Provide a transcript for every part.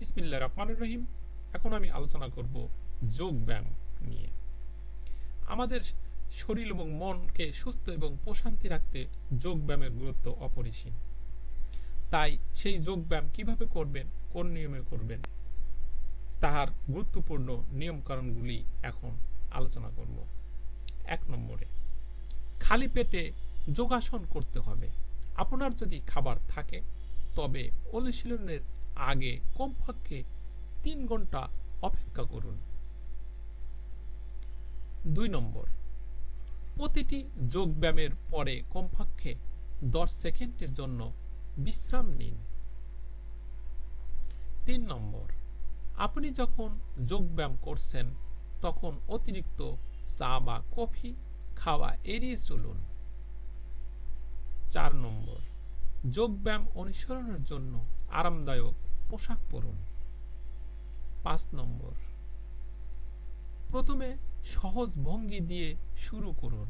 ইসমিল্লা রহমান রহিম। এখন আমি আলোচনা করব যোগ ব্যায়াম নিয়ে। আমাদের শরীর এবং মনকে সুস্থ এবং প্রশান্তি রাখতে যোগ ব্যায়ামের গুরুত্ব অপরিসীম। তাই সেই যোগ ব্যায়াম কীভাবে করবেন, কোন নিয়মে করবেন, তাহার গুরুত্বপূর্ণ নিয়মকানুনগুলি এখন আলোচনা করব। এক নম্বরে, খালি পেটে যোগাসন করতে হবে। আপনার যদি খাবার থাকে, তবে অনুশীলনের আগে, কমপক্ষে তিন ঘণ্টা অপেক্ষা করুন। দুই নম্বর, প্রতিটি যোগ ব্যায়ামের পরে কমপক্ষে দশ সেকেন্ডের জন্য বিশ্রাম নিন। তিন নম্বর, আপনি যখন যোগ ব্যায়াম করছেন, তখন অতিরিক্ত চা বা কফি খাওয়া এড়িয়ে চলুন। চার নম্বর যোগ ব্যায়াম অনুসরণের জন্য আরামদায়ক পোশাক পরুন। পাঁচ নম্বর। প্রথমে সহজ ভঙ্গি দিয়ে শুরু করুন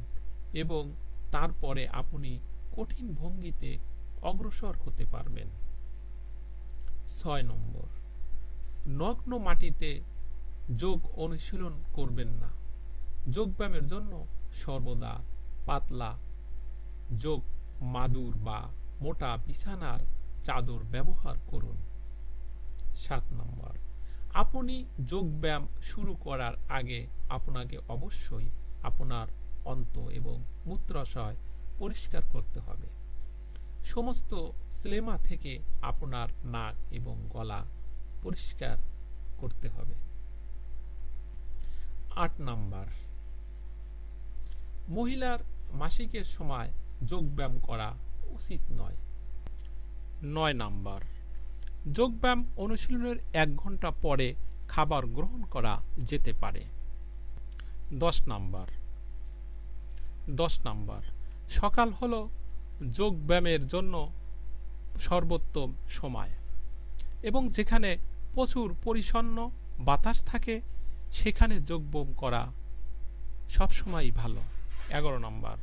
এবং তারপরে আপনি কঠিন ভঙ্গিতে অগ্রসর হতে পারবেন। ছয় নম্বর। নগ্ন মাটিতে যোগ অনুশীলন করবেন না। যোগব্যায়ামের জন্য সর্বদা পাতলা, যোগ মাদুর বা মোটা বিছানার চাদর ব্যবহার করুন। সাত নম্বর। আপনি যোগব্যায়াম শুরু করার আগে আপনাকে অবশ্যই আপনার অন্ত এবং মূত্রাশয় পরিষ্কার করতে হবে। সমস্ত স্লেমা থেকে আপনার নাক এবং গলা পরিষ্কার করতে হবে। আট নাম্বার। মহিলার মাসিকের সময় যোগব্যায়াম করা উচিত নয়। নয় নাম্বার। যোগব্যায়াম অনুশীলনের এক ঘণ্টা পরে খাবার গ্রহণ করা যেতে পারে। দশ নাম্বার। দশ নাম্বার। সকাল হল যোগব্যায়ামের জন্য সর্বোত্তম সময় এবং যেখানে প্রচুর পরিচ্ছন্ন বাতাস থাকে, সেখানে যোগব্যায়াম করা সবসময়ই ভালো। এগারো নম্বর।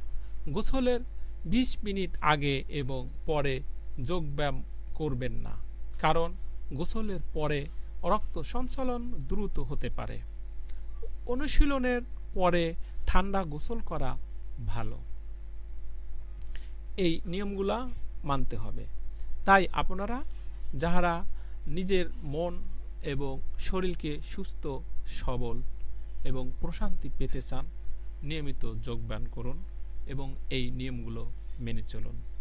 গোসলের বিশ মিনিট আগে এবং পরে যোগব্যায়াম করবেন না। কারণ গোসলের পরে রক্ত সঞ্চালন দ্রুত হতে পারে। অনুশীলনের পরে ঠান্ডা গোসল করা ভালো। এই নিয়মগুলা মানতে হবে। তাই আপনারা যাহারা নিজের মন এবং শরীরকে সুস্থ, সবল এবং প্রশান্তি পেতে চান, নিয়মিত যোগব্যায়াম করুন এবং এই নিয়মগুলো মেনে চলুন।